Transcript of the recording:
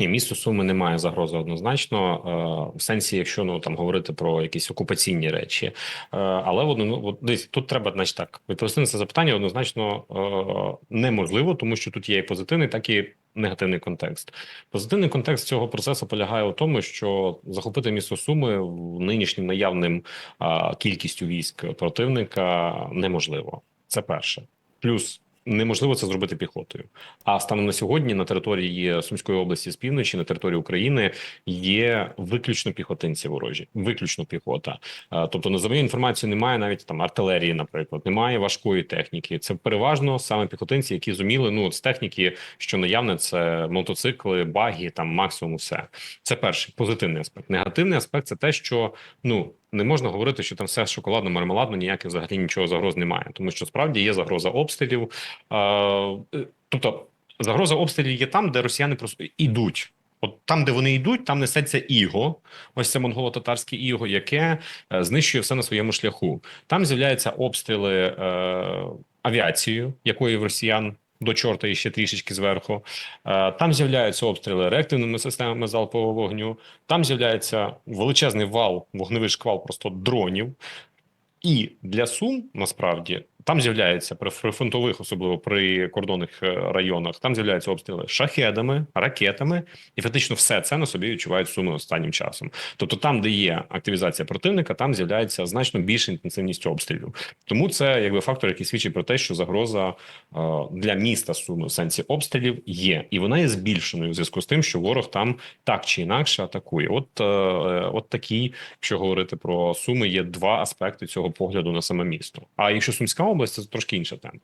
Ні, місто Суми немає загрози однозначно, е, в сенсі, якщо ну там говорити про якісь окупаційні речі. Е, але воно ну, десь тут треба, значить, так відповісти на це запитання однозначно е, неможливо, тому що тут є і позитивний, так і негативний контекст. Позитивний контекст цього процесу полягає у тому, що захопити місто Суми в нинішнім наявним кількістю військ противника неможливо. Це перше. Плюс неможливо це зробити піхотою. А станом на сьогодні на території Сумської області з півночі, на території України є виключно піхотинці ворожі, виключно піхота. Е, Тобто, назової інформацію немає навіть там артилерії, наприклад, немає важкої техніки. Це переважно саме піхотинці, які зуміли ну з техніки, що наявне, це мотоцикли, баги, там максимум все. Це перший позитивний аспект. Негативний аспект це те, що ну. Не можна говорити, що там все шоколадно, мармеладно, ніяких взагалі нічого загроз немає, тому що справді є загроза обстрілів. Е, тобто загроза обстрілів є там, де росіяни просто ідуть. От там, де вони йдуть, там несеться іго. Ось це монголо-татарське іго, яке е, знищує все на своєму шляху. Там з'являються обстріли е, авіацією, якої в росіян до чорта і ще трішечки зверху. Е, там з'являються обстріли реактивними системами залпового вогню. Там з'являється величезний вал, вогневий шквал просто дронів. І для Сум насправді там з'являється при прифронтових, особливо при кордонних е, районах, там з'являються обстріли шахедами, ракетами, і фактично все це на собі відчувають суми останнім часом. Тобто, там, де є активізація противника, там з'являється значно більша інтенсивність обстрілів. Тому це якби фактор, який свідчить про те, що загроза е, для міста Суми в сенсі обстрілів є, і вона є збільшеною в зв'язку з тим, що ворог там так чи інакше атакує. От, е, от такі, якщо говорити про суми, є два аспекти цього погляду на саме місто. А якщо Сумська область, це трошки інша тема.